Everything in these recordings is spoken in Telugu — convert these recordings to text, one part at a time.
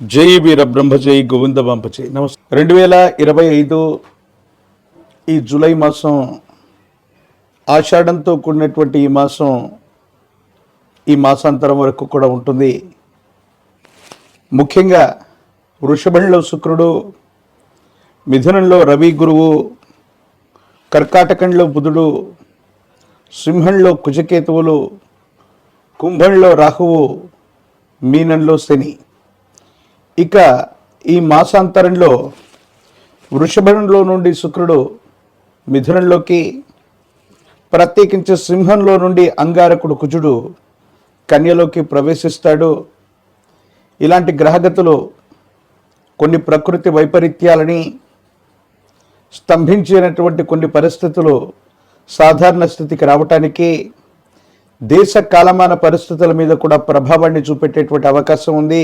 జై వీర బ్రహ్మజై గోవింద పంపజై నమస్తే రెండు వేల ఇరవై ఐదు ఈ జూలై మాసం ఆషాఢంతో కూడినటువంటి ఈ మాసం ఈ మాసాంతరం వరకు కూడా ఉంటుంది. ముఖ్యంగా వృషభంలో శుక్రుడు మిథునంలో రవి గురువు కర్కాటకంలో బుధుడు సింహంలో కుజకేతువులు కుంభంలో రాహువు మీనంలో శని. ఇక ఈ మాసాంతరంలో వృషభంలో నుండి శుక్రుడు మిథునంలోకి ప్రత్యేకించి సింహంలో నుండి అంగారకుడు కుజుడు కన్యలోకి ప్రవేశిస్తాడు. ఇలాంటి గ్రహగతులు కొన్ని ప్రకృతి వైపరీత్యాలని స్తంభించినటువంటి కొన్ని పరిస్థితులు సాధారణ స్థితికి రావటానికి దేశ కాలమాన పరిస్థితుల మీద కూడా ప్రభావాన్ని చూపెట్టేటువంటి అవకాశం ఉంది.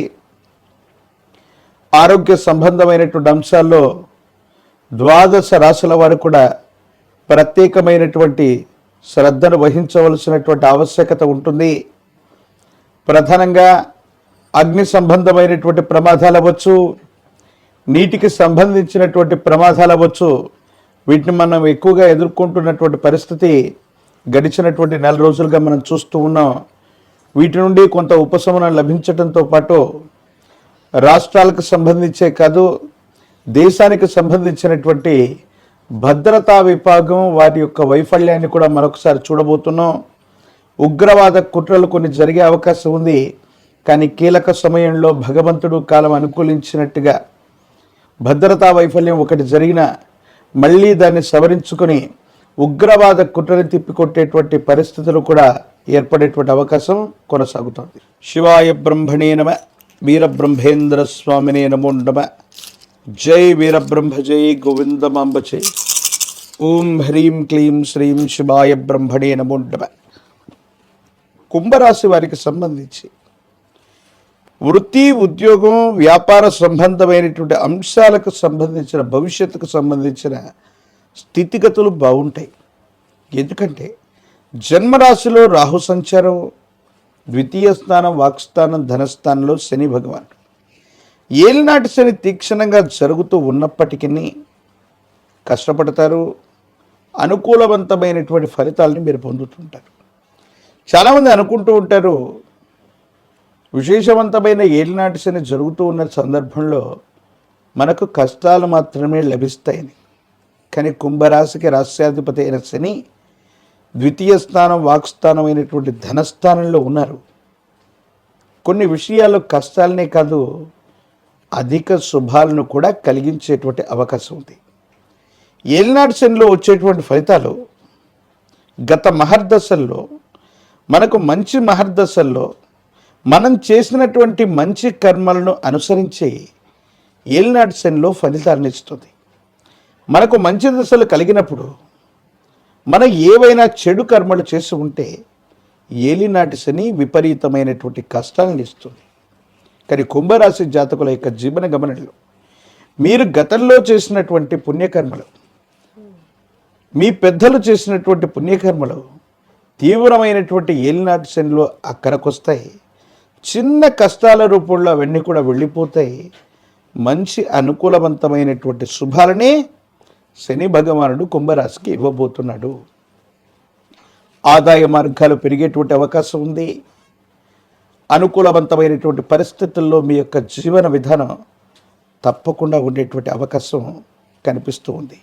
ఆరోగ్య సంబంధమైనటువంటి అంశాల్లో ద్వాదశ రాశుల వారు కూడా ప్రత్యేకమైనటువంటి శ్రద్ధను వహించవలసినటువంటి ఆవశ్యకత ఉంటుంది. ప్రధానంగా అగ్ని సంబంధమైనటువంటి ప్రమాదాలు అవ్వచ్చు నీటికి సంబంధించినటువంటి ప్రమాదాలు అవ్వచ్చు. వీటిని మనం ఎక్కువగా ఎదుర్కొంటున్నటువంటి పరిస్థితి గడిచినటువంటి నెల రోజులుగా మనం చూస్తూ ఉన్నాం. వీటి నుండి కొంత ఉపశమనం లభించడంతో పాటు రాష్ట్రాలకు సంబంధించే కాదు దేశానికి సంబంధించినటువంటి భద్రతా విభాగం వారి యొక్క వైఫల్యాన్ని కూడా మరొకసారి చూడబోతున్నాం. ఉగ్రవాద కుట్రలు కొన్ని జరిగే అవకాశం ఉంది కానీ కీలక సమయంలో భగవంతుడు కాలం అనుకూలించినట్టుగా భద్రతా వైఫల్యం ఒకటి జరిగిన మళ్ళీ దాన్ని సవరించుకొని ఉగ్రవాద కుట్రని తిప్పికొట్టేటువంటి పరిస్థితులు కూడా ఏర్పడేటువంటి అవకాశం కొనసాగుతోంది. శివాయ బ్రహ్మణే నమ. వీరబ్రహ్మేంద్ర స్వామిని నమో నమ. జై వీరబ్రహ్మ జై గోవిందమాంబ జై ఓం హ్రీం క్లీం శ్రీం శివాయ బ్రహ్మణే నమో నమ. కుంభరాశి వారికి సంబంధించి వృత్తి ఉద్యోగం వ్యాపార సంబంధమైనటువంటి అంశాలకు సంబంధించిన భవిష్యత్తుకు సంబంధించిన స్థితిగతులు బాగుంటాయి. ఎందుకంటే జన్మరాశిలో రాహు సంచారం ద్వితీయ స్థానం వాక్స్థానం ధనస్థానంలో శని భగవాన్ ఏలినాటి శని తీక్షణంగా జరుగుతూ ఉన్నప్పటికీ కష్టపడతారు. అనుకూలవంతమైనటువంటి ఫలితాలని మీరు పొందుతుంటారు. చాలామంది అనుకుంటూ ఉంటారు విశేషవంతమైన ఏలినాటి శని జరుగుతూ ఉన్న సందర్భంలో మనకు కష్టాలు మాత్రమే లభిస్తాయని. కానీ కుంభరాశికి రాష్ట్రాధిపతి అయిన శని ద్వితీయ స్థానం వాక్స్థానం అయినటువంటి ధనస్థానంలో ఉన్నారు. కొన్ని విషయాల్లో కష్టాలనే కాదు అధిక శుభాలను కూడా కలిగించేటువంటి అవకాశం ఉంది. ఏలినాటి శనిలో వచ్చేటువంటి ఫలితాలు గత మహర్దశల్లో మనకు మంచి మహర్దశల్లో మనం చేసినటువంటి మంచి కర్మలను అనుసరించి ఏలినాటి శనిలో ఫలితాలను ఇస్తుంది. మనకు మంచి దశలు కలిగినప్పుడు మనం ఏవైనా చెడు కర్మలు చేసి ఉంటే ఏలినాటి శని విపరీతమైనటువంటి కష్టాలను ఇస్తుంది. కానీ కుంభరాశి జాతకుల యొక్క జీవన గమనంలో మీరు గతంలో చేసినటువంటి పుణ్యకర్మలు మీ పెద్దలు చేసినటువంటి పుణ్యకర్మలు తీవ్రమైనటువంటి ఏలినాటి శనిలో అక్కడికొస్తాయి చిన్న కష్టాల రూపంలో అవన్నీ కూడా వెళ్ళిపోతాయి. మంచి అనుకూలవంతమైనటువంటి శుభాలనే శని భగవానుడు కుంభరాశికి ఇవ్వబోతున్నాడు. ఆదాయ మార్గాలు పెరిగేటువంటి అవకాశం ఉంది. అనుకూలవంతమైనటువంటి పరిస్థితుల్లో మీ యొక్క జీవన విధానం తప్పకుండా ఉండేటువంటి అవకాశం కనిపిస్తూ ఉంది.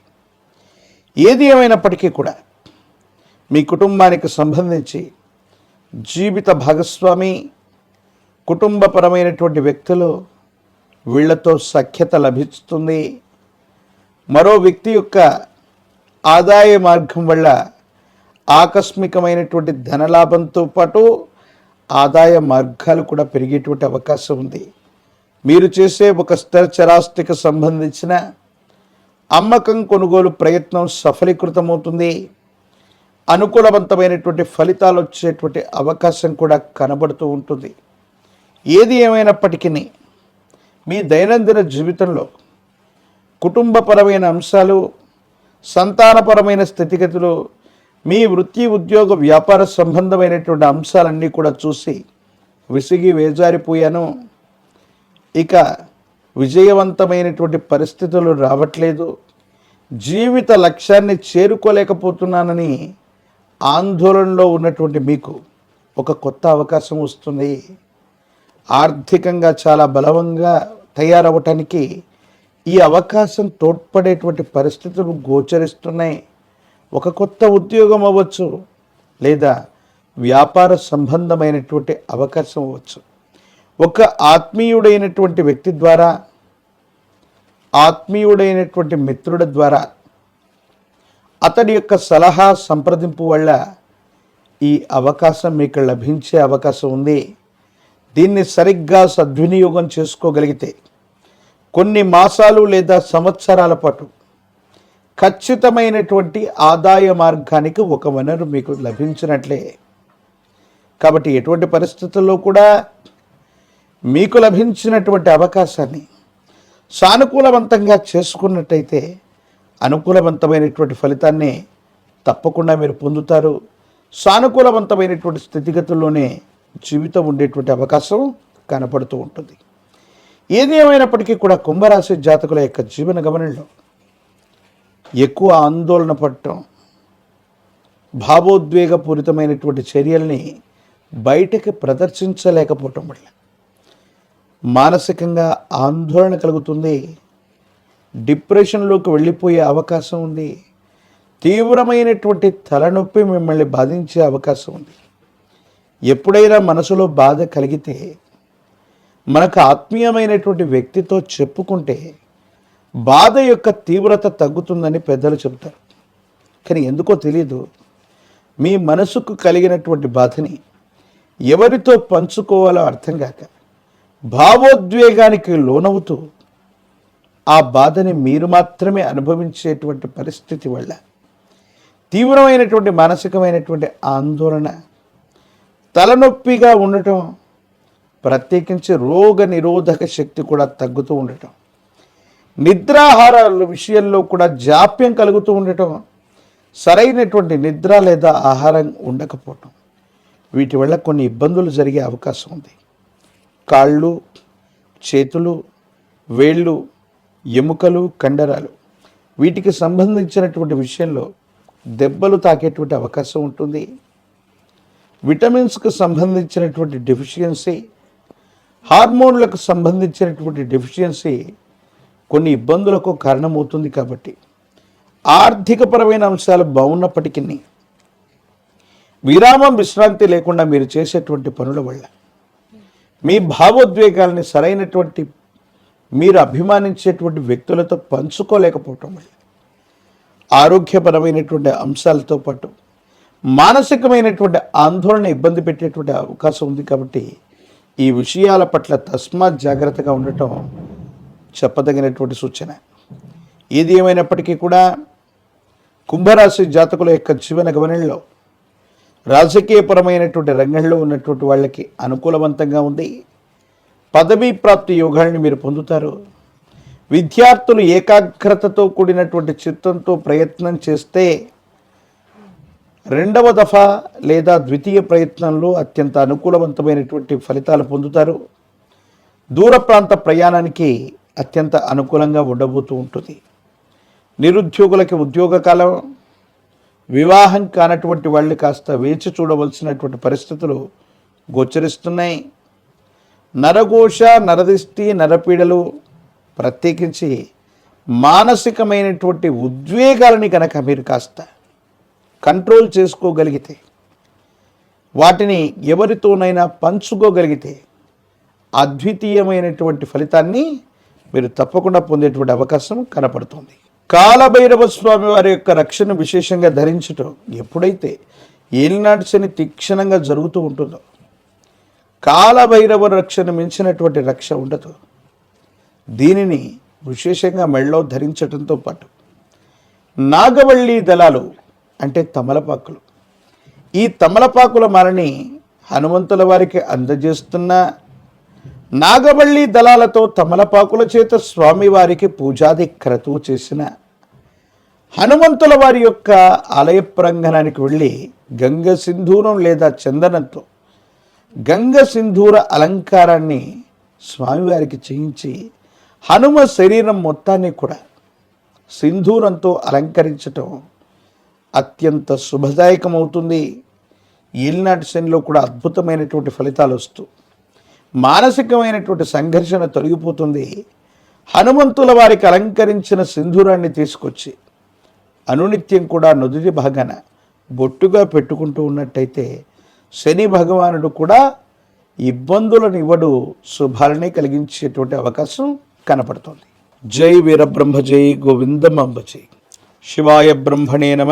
ఏది ఏమైనప్పటికీ కూడా మీ కుటుంబానికి సంబంధించి జీవిత భాగస్వామి కుటుంబపరమైనటువంటి వ్యక్తులు వీళ్ళతో సఖ్యత లభిస్తుంది. మరో వ్యక్తి యొక్క ఆదాయ మార్గం వల్ల ఆకస్మికమైనటువంటి ధనలాభంతో పాటు ఆదాయ మార్గాలు కూడా పెరిగేటువంటి అవకాశం ఉంది. మీరు చేసే ఒక స్థిర చరాస్తికి సంబంధించిన అమ్మకం కొనుగోలు ప్రయత్నం సఫలీకృతమవుతుంది. అనుకూలవంతమైనటువంటి ఫలితాలు వచ్చేటువంటి అవకాశం కూడా కనబడుతూ ఉంటుంది. ఏది ఏమైనప్పటికీ మీ దైనందిన జీవితంలో కుటుంబపరమైన అంశాలు సంతానపరమైన స్థితిగతులు మీ వృత్తి ఉద్యోగ వ్యాపార సంబంధమైనటువంటి అంశాలన్నీ కూడా చూసి విసిగి వేజారిపోయాను. ఇక విజయవంతమైనటువంటి పరిస్థితులు రావట్లేదు. జీవిత లక్ష్యాన్ని చేరుకోలేకపోతున్నానని ఆందోళనలో ఉన్నటువంటి మీకు ఒక కొత్త అవకాశం వస్తుంది. ఆర్థికంగా చాలా బలవంగా తయారవటానికి ఈ అవకాశం తోడ్పడేటువంటి పరిస్థితులు గోచరిస్తున్నాయి. ఒక కొత్త ఉద్యోగం అవ్వచ్చు లేదా వ్యాపార సంబంధమైనటువంటి అవకాశం అవ్వచ్చు. ఒక ఆత్మీయుడైనటువంటి వ్యక్తి ద్వారా ఆత్మీయుడైనటువంటి మిత్రుడి ద్వారా అతడి యొక్క సలహా సంప్రదింపు వల్ల ఈ అవకాశం మీకు లభించే అవకాశం ఉంది. దీన్ని సరిగ్గా సద్వినియోగం చేసుకోగలిగితే కొన్ని మాసాలు లేదా సంవత్సరాల పాటు ఖచ్చితమైనటువంటి ఆదాయ మార్గానికి ఒక వనరు మీకు లభించినట్లే. కాబట్టి ఎటువంటి పరిస్థితుల్లో కూడా మీకు లభించినటువంటి అవకాశాన్ని సానుకూలవంతంగా చేసుకున్నట్టయితే అనుకూలవంతమైనటువంటి ఫలితాన్ని తప్పకుండా మీరు పొందుతారు. సానుకూలవంతమైనటువంటి స్థితిగతుల్లోనే జీవితం ఉండేటువంటి అవకాశం కనపడుతూ ఉంటుంది. ఏది ఏమైనప్పటికీ కూడా కుంభరాశి జాతకుల యొక్క జీవన గమనంలో ఎక్కువ ఆందోళన పడటం భావోద్వేగపూరితమైనటువంటి చర్యల్ని బయటకి ప్రదర్శించలేకపోవటం వల్ల మానసికంగా ఆందోళన కలుగుతుంది డిప్రెషన్లోకి వెళ్ళిపోయే అవకాశం ఉంది తీవ్రమైనటువంటి తలనొప్పి మిమ్మల్ని బాధించే అవకాశం ఉంది. ఎప్పుడైనా మనసులో బాధ కలిగితే మనకు ఆత్మీయమైనటువంటి వ్యక్తితో చెప్పుకుంటే బాధ యొక్క తీవ్రత తగ్గుతుందని పెద్దలు చెబుతారు. కానీ ఎందుకో తెలియదు మీ మనసుకు కలిగినటువంటి బాధని ఎవరితో పంచుకోవాలో అర్థం కాక భావోద్వేగానికి లోనవుతూ ఆ బాధని మీరు మాత్రమే అనుభవించేటువంటి పరిస్థితి వల్ల తీవ్రమైనటువంటి మానసికమైనటువంటి ఆందోళన తలనొప్పిగా ఉండటం ప్రత్యేకించి రోగ నిరోధక శక్తి కూడా తగ్గుతూ ఉండటం. నిద్రాహారాల విషయంలో కూడా జాప్యం కలుగుతూ ఉండటం. సరైనటువంటి నిద్ర లేదా ఆహారం ఉండకపోవటం. వీటి వల్ల కొన్ని ఇబ్బందులు జరిగే అవకాశం ఉంది. కాళ్ళు చేతులు వేళ్ళు ఎముకలు కండరాలు వీటికి సంబంధించినటువంటి విషయంలో దెబ్బలు తాకేటువంటి అవకాశం ఉంటుంది. విటమిన్స్కు సంబంధించినటువంటి డెఫిషియన్సీ హార్మోన్లకు సంబంధించినటువంటి డెఫిషియన్సీ కొన్ని ఇబ్బందులకు కారణమవుతుంది కాబట్టి ఆర్థికపరమైన అంశాలు బాగున్నప్పటికీ విరామం విశ్రాంతి లేకుండా మీరు చేసేటువంటి పనుల వల్ల మీ భావోద్వేగాల్ని సరైనటువంటి మీరు అభిమానించేటువంటి వ్యక్తులతో పంచుకోలేకపోవటం వల్ల ఆరోగ్యపరమైనటువంటి అంశాలతో పాటు మానసికమైనటువంటి ఆందోళన ఇబ్బంది పెట్టేటువంటి అవకాశం ఉంది కాబట్టి ఈ విషయాల పట్ల తస్మాత్ జాగ్రత్తగా ఉండటం చెప్పదగినటువంటి సూచన. ఏది ఏమైనప్పటికీ కూడా కుంభరాశి జాతకుల యొక్క జీవన గమనంలో రాజకీయపరమైనటువంటి రంగంలో ఉన్నటువంటి వాళ్ళకి అనుకూలవంతంగా ఉంది. పదవీ ప్రాప్తి యోగాల్ని మీరు పొందుతారు. విద్యార్థులు ఏకాగ్రతతో కూడినటువంటి చిత్తంతో ప్రయత్నం చేస్తే రెండవ దఫా లేదా ద్వితీయ ప్రయత్నంలో అత్యంత అనుకూలవంతమైనటువంటి ఫలితాలు పొందుతారు. దూర ప్రాంత ప్రయాణానికి అత్యంత అనుకూలంగా ఉండబోతూ ఉంటుంది. నిరుద్యోగులకి ఉద్యోగ కాలం వివాహం కానటువంటి వాళ్ళు కాస్త వేచి చూడవలసినటువంటి పరిస్థితులు గోచరిస్తున్నాయి. నరఘోష నరదిష్టి నరపీడలు ప్రత్యేకించి మానసికమైనటువంటి ఉద్వేగాలని కనుక మీరు కాస్త కంట్రోల్ చేసుకోగలిగితే వాటిని ఎవరితోనైనా పంచుకోగలిగితే అద్వితీయమైనటువంటి ఫలితాన్ని మీరు తప్పకుండా పొందేటువంటి అవకాశం కనపడుతుంది. కాలభైరవ స్వామి వారి యొక్క రక్షణ విశేషంగా ధరించటం ఎప్పుడైతే ఏలినాటి శని తీక్షణంగా జరుగుతూ ఉంటుందో కాలభైరవ రక్షణ మించినటువంటి రక్ష ఉండదు. దీనిని విశేషంగా మెళ్ళలో ధరించడంతో పాటు నాగవల్లి దళాలు అంటే తమలపాకులు. ఈ తమలపాకుల మాలని హనుమంతుల వారికి అందజేస్తున్న నాగబళ్ళి దళాలతో తమలపాకుల చేత స్వామివారికి పూజాది క్రతువు చేసిన హనుమంతుల వారి యొక్క ఆలయ ప్రాంగణానికి వెళ్ళి గంగ సింధూరం లేదా చందనంతో గంగ సింధూర అలంకారాన్ని స్వామివారికి చేయించి హనుమ శరీరం మొత్తాన్ని కూడా సింధూరంతో అలంకరించటం అత్యంత శుభదాయకమవుతుంది. ఈల్నాటి శనిలో కూడా అద్భుతమైనటువంటి ఫలితాలు వస్తూ మానసికమైనటువంటి సంఘర్షణ తొలగిపోతుంది. హనుమంతుల వారికి అలంకరించిన సింధూరాన్ని తీసుకొచ్చి అనునిత్యం కూడా నుదుటి భాగాన బొట్టుగా పెట్టుకుంటూ ఉన్నట్టయితే శని భగవానుడు కూడా ఇబ్బందులను ఇవ్వడు శుభాలని కలిగించేటువంటి అవకాశం కనపడుతుంది. జై వీరబ్రహ్మ జై గోవిందమంబ జై. శివాయ బ్రహ్మణే నమ.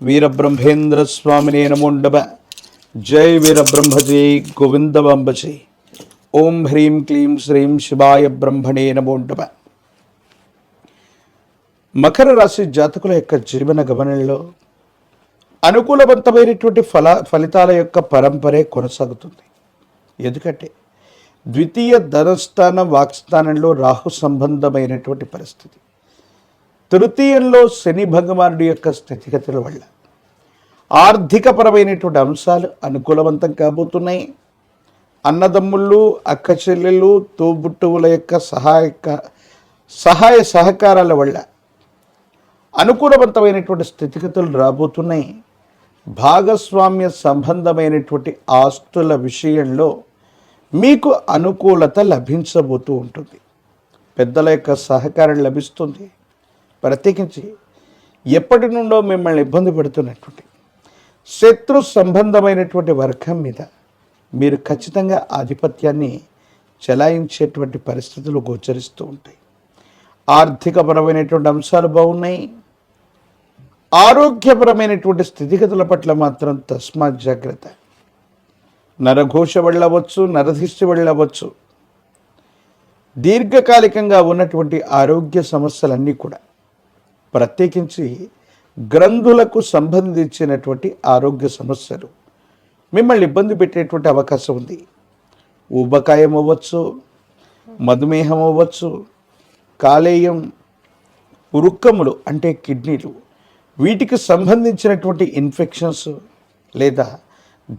వీరబ్రహ్మేంద్ర స్వామినే నమోండమ జై వీరబ్రహ్మజీ జై గోవిందమంబ ఓం హ్రీం క్లీం శ్రీం శివాయ బ్రహ్మణే నమోండమ మకర రాశి జాతకుల యొక్క జీవన గమనంలో అనుకూలవంతమైనటువంటి ఫల ఫలితాల యొక్క పరంపరే కొనసాగుతుంది. ఎందుకంటే ద్వితీయ ధనస్థానం వాక్స్థానంలో రాహు సంబంధమైనటువంటి పరిస్థితి. తృతీయంలో శని భగవానుడి యొక్క స్థితిగతుల వల్ల ఆర్థికపరమైనటువంటి అంశాలు అనుకూలవంతం కాబోతున్నాయి. అన్నదమ్ముళ్ళు అక్క చెల్లెళ్ళు తోబుట్టువుల యొక్క సహాయక సహాయ సహకారాల వల్ల అనుకూలవంతమైనటువంటి స్థితిగతులు రాబోతున్నాయి. భాగస్వామ్య సంబంధమైనటువంటి ఆస్తుల విషయంలో మీకు అనుకూలత లభించబోతూ ఉంటుంది. పెద్దల యొక్క సహకారం లభిస్తుంది. ప్రత్యేకించి ఎప్పటి నుండో మిమ్మల్ని ఇబ్బంది పెడుతున్నటువంటి శత్రు సంబంధమైనటువంటి వర్గం మీద మీరు ఖచ్చితంగా ఆధిపత్యాన్ని చెలాయించేటువంటి పరిస్థితులు గోచరిస్తూ ఉంటాయి. ఆర్థికపరమైనటువంటి అంశాలు బాగున్నాయి. ఆరోగ్యపరమైనటువంటి స్థితిగతుల పట్ల మాత్రం తస్మాత్ జాగ్రత్త. నరఘోష వెళ్ళవచ్చు నరధిష్టి వెళ్ళవచ్చు. దీర్ఘకాలికంగా ఉన్నటువంటి ఆరోగ్య సమస్యలన్నీ కూడా ప్రత్యేకించి గ్రంథులకు సంబంధించినటువంటి ఆరోగ్య సమస్యలు. మిమ్మల్ని ఇబ్బంది పెట్టేటువంటి అవకాశం ఉంది. ఊబకాయం అవ్వచ్చు మధుమేహం అవ్వచ్చు కాలేయం ఉరుక్కములు అంటే కిడ్నీలు. వీటికి సంబంధించినటువంటి ఇన్ఫెక్షన్స్ లేదా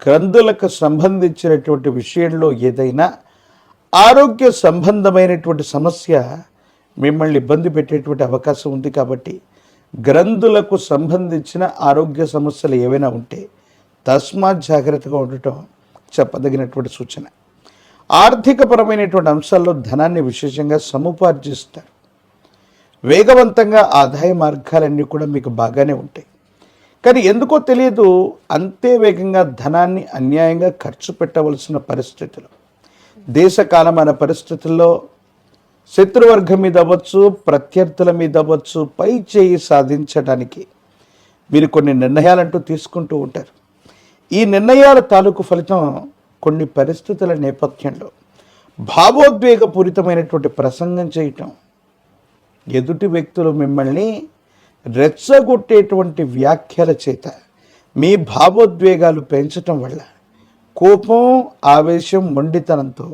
గ్రంథులకు సంబంధించినటువంటి విషయంలో ఏదైనా ఆరోగ్య సంబంధమైనటువంటి సమస్య మిమ్మల్ని ఇబ్బంది పెట్టేటువంటి అవకాశం ఉంది కాబట్టి గ్రంథులకు సంబంధించిన ఆరోగ్య సమస్యలు ఏవైనా ఉంటే తస్మాత్ జాగ్రత్తగా ఉండటం చెప్పదగినటువంటి సూచన. ఆర్థికపరమైనటువంటి అంశాల్లో ధనాన్ని విశేషంగా సముపార్జిస్తారు. వేగవంతంగా ఆదాయ మార్గాలన్నీ కూడా మీకు బాగానే ఉంటాయి. కానీ ఎందుకో తెలియదు అంతే వేగంగా ధనాన్ని అన్యాయంగా ఖర్చు పెట్టవలసిన పరిస్థితులు. దేశకాలమైన పరిస్థితుల్లో శత్రువర్గం మీద అవ్వచ్చు ప్రత్యర్థుల మీద అవ్వచ్చు పై చేయి సాధించడానికి మీరు కొన్ని నిర్ణయాలంటూ తీసుకుంటూ ఉంటారు. ఈ నిర్ణయాల తాలూకు ఫలితం కొన్ని పరిస్థితుల నేపథ్యంలో భావోద్వేగపూరితమైనటువంటి ప్రసంగం చేయటం ఎదుటి వ్యక్తులు మిమ్మల్ని రెచ్చగొట్టేటువంటి వ్యాఖ్యల చేత మీ భావోద్వేగాలు పెంచటం వల్ల కోపం ఆవేశం మొండితనంతో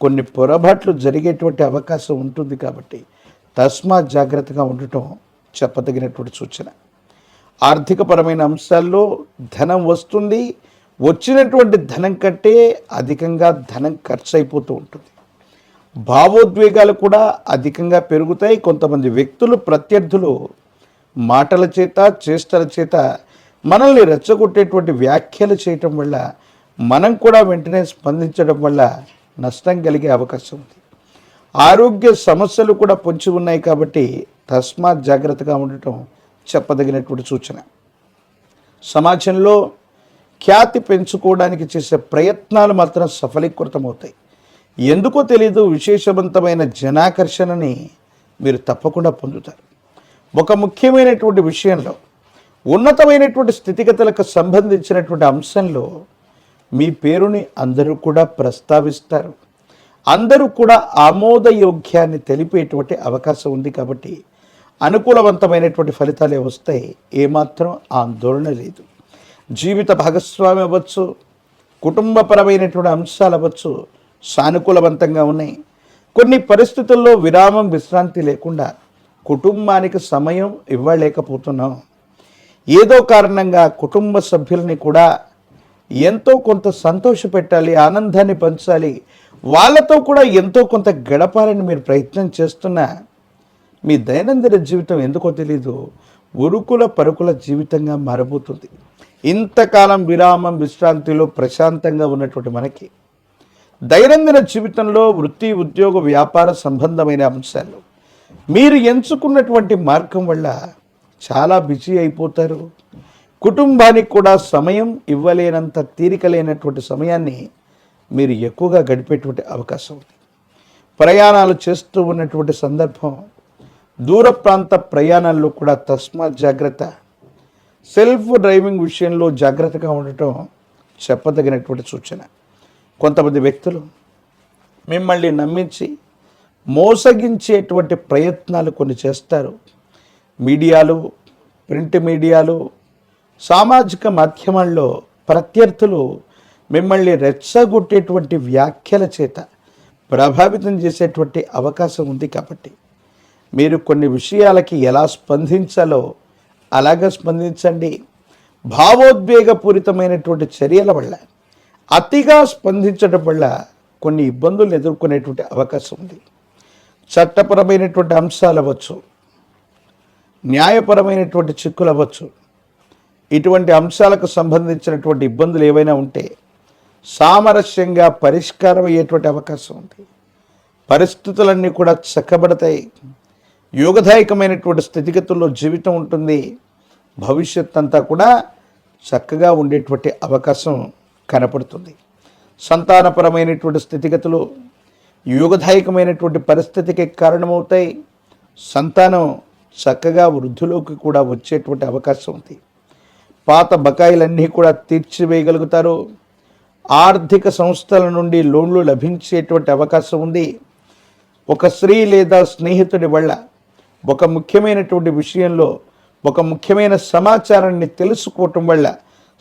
కొన్ని పొరపాట్లు జరిగేటువంటి అవకాశం ఉంటుంది కాబట్టి తస్మాత్ జాగ్రత్తగా ఉండటం చెప్పదగినటువంటి సూచన. ఆర్థికపరమైన అంశాల్లో ధనం వస్తుంది వచ్చినటువంటి ధనం కంటే అధికంగా ధనం ఖర్చు అయిపోతూ ఉంటుంది. భావోద్వేగాలు కూడా అధికంగా పెరుగుతాయి. కొంతమంది వ్యక్తులు ప్రత్యర్థులు మాటల చేత చేష్టల చేత మనల్ని రెచ్చగొట్టేటువంటి వ్యాఖ్యలు చేయటం వల్ల మనం కూడా వెంటనే స్పందించడం వల్ల నష్టం కలిగే అవకాశం ఉంది. ఆరోగ్య సమస్యలు కూడా పొంచి ఉన్నాయి కాబట్టి తస్మాత్ జాగ్రత్తగా ఉండటం చెప్పదగినటువంటి సూచన. సమాజంలో ఖ్యాతి పెంచుకోవడానికి చేసే ప్రయత్నాలు మాత్రం సఫలీకృతమవుతాయి. ఎందుకో తెలియదు విశేషవంతమైన జనాకర్షణని మీరు తప్పకుండా పొందుతారు. ఒక ముఖ్యమైనటువంటి విషయంలో ఉన్నతమైనటువంటి స్థితిగతులకు సంబంధించినటువంటి అంశంలో మీ పేరుని అందరూ కూడా ప్రస్తావిస్తారు. అందరూ కూడా ఆమోదయోగ్యాన్ని తెలిపేటువంటి అవకాశం ఉంది కాబట్టి అనుకూలవంతమైనటువంటి ఫలితాలే వస్తాయి. ఏమాత్రం ఆందోళన లేదు. జీవిత భాగస్వామి అవ్వచ్చు కుటుంబపరమైనటువంటి అంశాలు అవ్వచ్చు సానుకూలవంతంగా ఉన్నాయి. కొన్ని పరిస్థితుల్లో విరామం విశ్రాంతి లేకుండా కుటుంబానికి సమయం ఇవ్వలేకపోతున్నాం. ఏదో కారణంగా కుటుంబ సభ్యుల్ని కూడా ఎంతో కొంత సంతోష పెట్టాలి ఆనందాన్ని పంచాలి. వాళ్ళతో కూడా ఎంతో కొంత గడపాలని మీరు ప్రయత్నం చేస్తున్నా మీ దైనందిన జీవితం ఎందుకో తెలీదు. ఉరుకుల పరుకుల జీవితంగా మారబోతుంది. ఇంతకాలం విరామం విశ్రాంతిలో ప్రశాంతంగా ఉన్నటువంటి మనకి దైనందిన జీవితంలో వృత్తి ఉద్యోగ వ్యాపార సంబంధమైన అంశాలు. మీరు ఎంచుకున్నటువంటి మార్గం వల్ల చాలా బిజీ అయిపోతారు. కుటుంబానికి కూడా సమయం ఇవ్వలేనంత తీరిక లేనటువంటి సమయాన్ని మీరు ఎక్కువగా గడిపేటువంటి అవకాశం ఉంది. ప్రయాణాలు చేస్తూ ఉన్నటువంటి సందర్భం దూర ప్రాంత ప్రయాణాల్లో కూడా తస్మాత్ జాగ్రత్త. సెల్ఫ్ డ్రైవింగ్ విషయంలో జాగ్రత్తగా ఉండటం చెప్పదగినటువంటి సూచన. కొంతమంది వ్యక్తులు మిమ్మల్ని నమ్మించి మోసగించేటువంటి ప్రయత్నాలు కొన్ని చేస్తారు. మీడియాలు ప్రింట్ మీడియాలు సామాజిక మాధ్యమాల్లో ప్రత్యర్థులు మిమ్మల్ని రెచ్చగొట్టేటువంటి వ్యాఖ్యల చేత ప్రభావితం చేసేటువంటి అవకాశం ఉంది కాబట్టి మీరు కొన్ని విషయాలకి ఎలా స్పందించాలో అలాగే స్పందించండి. భావోద్వేగపూరితమైనటువంటి చర్యల వల్ల అతిగా స్పందించడం వల్ల కొన్ని ఇబ్బందులు ఎదుర్కొనేటువంటి అవకాశం ఉంది. చట్టపరమైనటువంటి అంశాలు అవ్వచ్చు న్యాయపరమైనటువంటి చిక్కులు అవ్వచ్చు ఇటువంటి అంశాలకు సంబంధించినటువంటి ఇబ్బందులు ఏవైనా ఉంటే సామరస్యంగా పరిష్కారం అయ్యేటువంటి అవకాశం ఉంది. పరిస్థితులన్నీ కూడా చక్కబడతాయి. యోగదాయకమైనటువంటి స్థితిగతుల్లో జీవితం ఉంటుంది. భవిష్యత్ అంతా కూడా చక్కగా ఉండేటువంటి అవకాశం కనపడుతుంది. సంతానపరమైనటువంటి స్థితిగతులు యోగదాయకమైనటువంటి పరిస్థితికి కారణమవుతాయి. సంతానం చక్కగా వృద్ధిలోకి కూడా వచ్చేటువంటి అవకాశం ఉంది. పాత బకాయిలన్నీ కూడా తీర్చివేయగలుగుతారు. ఆర్థిక సంస్థల నుండి లోన్లు లభించేటువంటి అవకాశం ఉంది. ఒక స్త్రీ లేదా స్నేహితుడి వల్ల ఒక ముఖ్యమైనటువంటి విషయంలో ఒక ముఖ్యమైన సమాచారాన్ని తెలుసుకోవటం వల్ల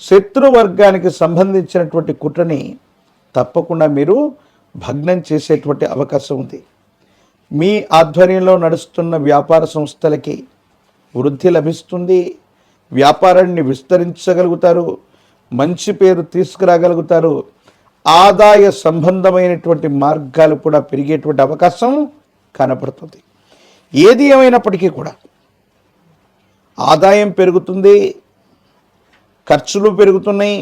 శత్రువర్గానికి సంబంధించినటువంటి కుట్రని తప్పకుండా మీరు భగ్నం చేసేటువంటి అవకాశం ఉంది. మీ ఆధ్వర్యంలో నడుస్తున్న వ్యాపార సంస్థలకి వృద్ధి లభిస్తుంది. వ్యాపారాన్ని విస్తరించగలుగుతారు మంచి పేరు తీసుకురాగలుగుతారు ఆదాయ సంబంధమైనటువంటి మార్గాలు కూడా పెరిగేటువంటి అవకాశం కనపడుతుంది. ఏది ఏమైనప్పటికీ కూడా ఆదాయం పెరుగుతుంది ఖర్చులు పెరుగుతున్నాయి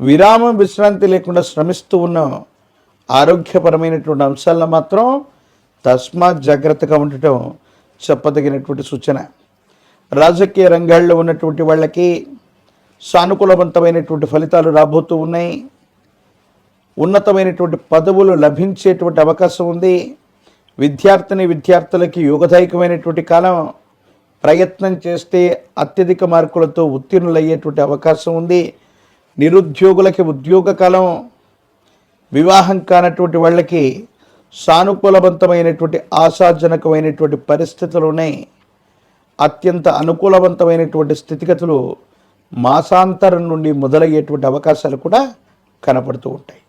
విరామం విశ్రాంతి లేకుండా శ్రమిస్తూ ఉన్న ఆరోగ్యపరమైనటువంటి అంశాలను మాత్రం తస్మాత్ జాగ్రత్తగా ఉండటం చెప్పదగినటువంటి సూచన. రాజకీయ రంగాల్లో ఉన్నటువంటి వాళ్ళకి సానుకూలవంతమైనటువంటి ఫలితాలు రాబోతూ ఉన్నాయి. ఉన్నతమైనటువంటి పదవులు లభించేటువంటి అవకాశం ఉంది. విద్యార్థిని విద్యార్థులకి యోగదాయకమైనటువంటి కాలం. ప్రయత్నం చేస్తే అత్యధిక మార్కులతో ఉత్తీర్ణులయ్యేటువంటి అవకాశం ఉంది. నిరుద్యోగులకి ఉద్యోగ కాలం. వివాహం కానటువంటి వాళ్ళకి సానుకూలవంతమైనటువంటి ఆశాజనకమైనటువంటి పరిస్థితులు ఉన్నాయి. అత్యంత అనుకూలవంతమైనటువంటి స్థితిగతులు మాసాంతరం నుండి మొదలయ్యేటువంటి అవకాశాలు కూడా కనపడుతూ ఉంటాయి.